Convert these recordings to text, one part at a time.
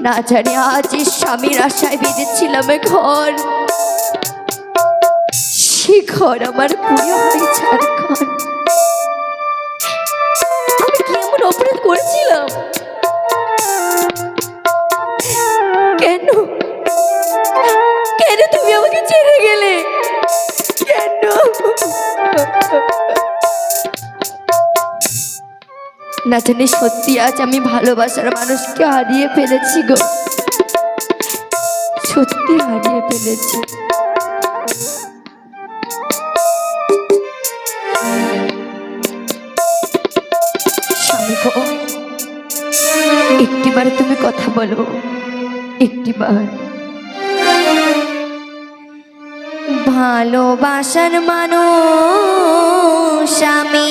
না জানি আজ স্বামীর আশায় বেঁধেছিলাম ঘর সে ঘর আমার পুরো হয়েছে আর ঘর। আমি কি এমন অপরাধ করেছিলাম? কেন? না সত্যি আজ আমি ভালোবাসার মানুষকে হারিয়ে ফেলেছি গো। সত্যি হারিয়ে ফেলেছি। একটিবার তুমি কথা বলো, একটিবার। ভালোবাসার মানুষ আমি।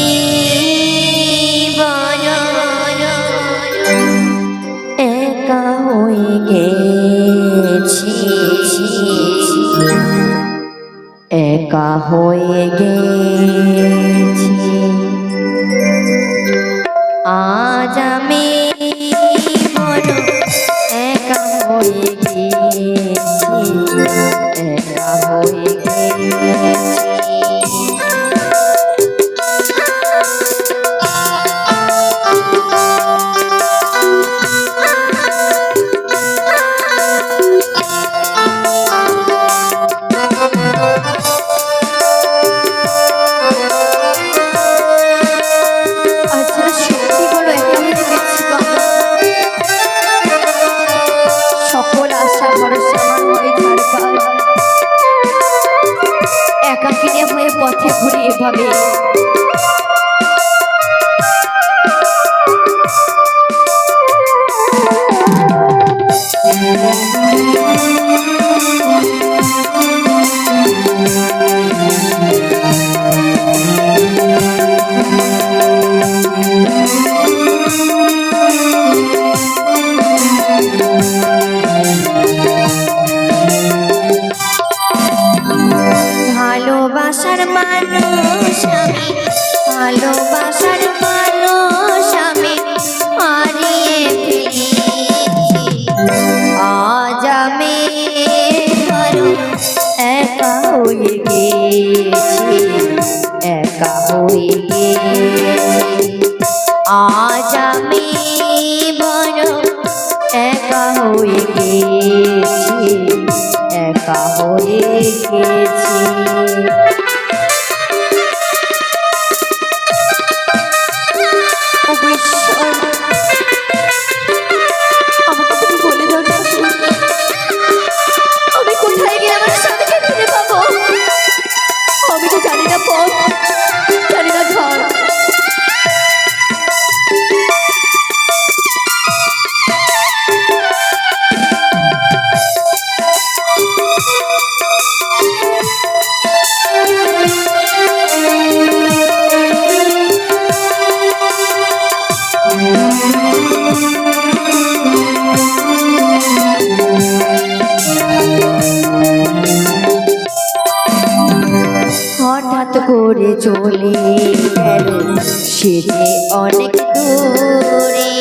একা হয়ে গেছি। আজ আমি বড় একা হয়ে গেছি। একা হয়ে গেছি। একাকিনে হয়ে পথে ঘুরে এভাবে ভালোবাসার মানুষ আমি, ভালোবাসার মানুষ আমি, হারিয়ে ফেলেছি আজ আমি একা হয়ে গেছি, একা হয়ে চলে গেল। সে যে অনেক দূরে।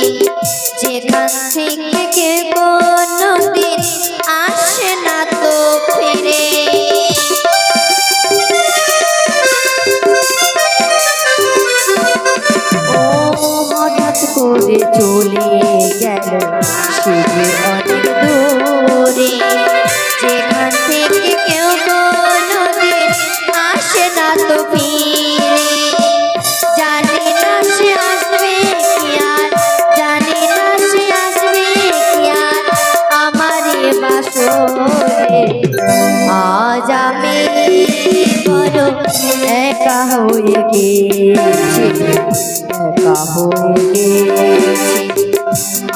যেখান থেকে কে কোনদিন আসে না তো ফিরে। ও হঠাৎ করে চলে গেল।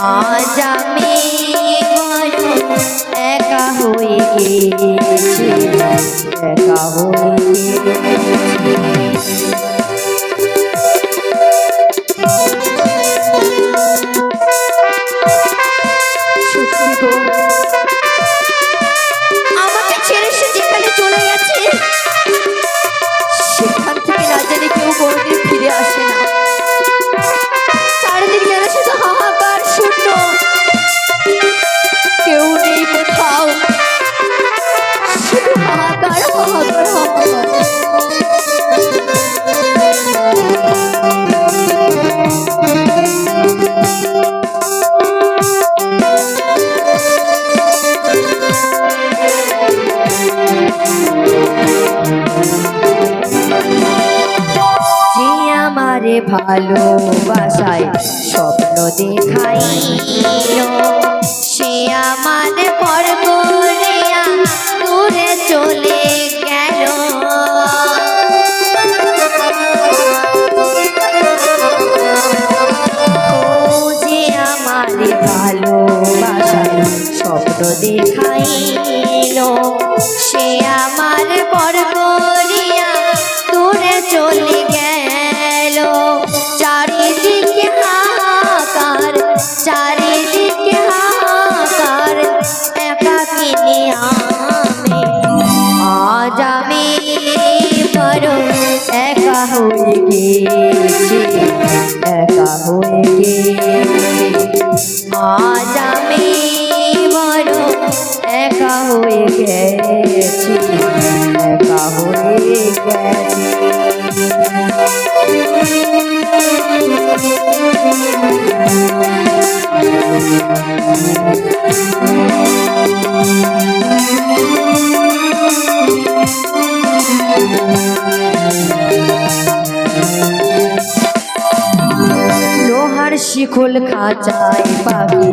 আজ আমি একা হয়ে গেছি একা হয়ে গেছি আমারে ভালোবাসায় স্বপ্ন দেখাইল। সে আমার পর দূরে চলে গেল। স্বপ্ন সে আমার পর করিয়া দূরে চলে গেছি একা হয়ে গেছি আজ গেছি একা হয়ে গেছি লোহার শিখল খাঁচায় পাবি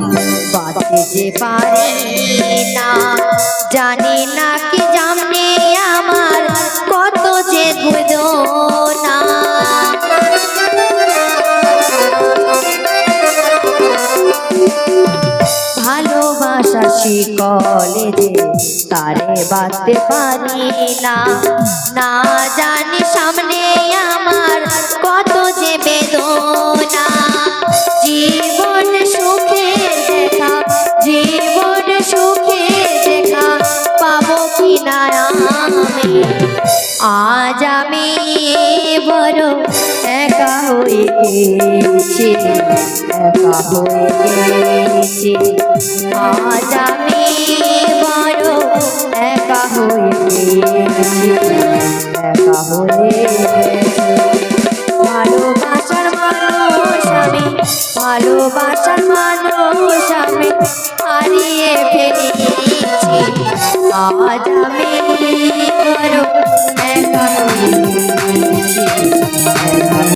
বাঁধতে যে পারি না। জানি না কি জামনে আমার কত যে না ভালোবাসা শিকলে যে তারে বাঁধতে পারি না। না জানি বড় একা হয়ে গেছি, একা হয়ে আজ আমি বড় একা হয়ে একা হয়ে ভালোবাসার মানুষ আমি, ভালোবাসার মানুষ আমি হারিয়ে ফেলেছি। আজ আমি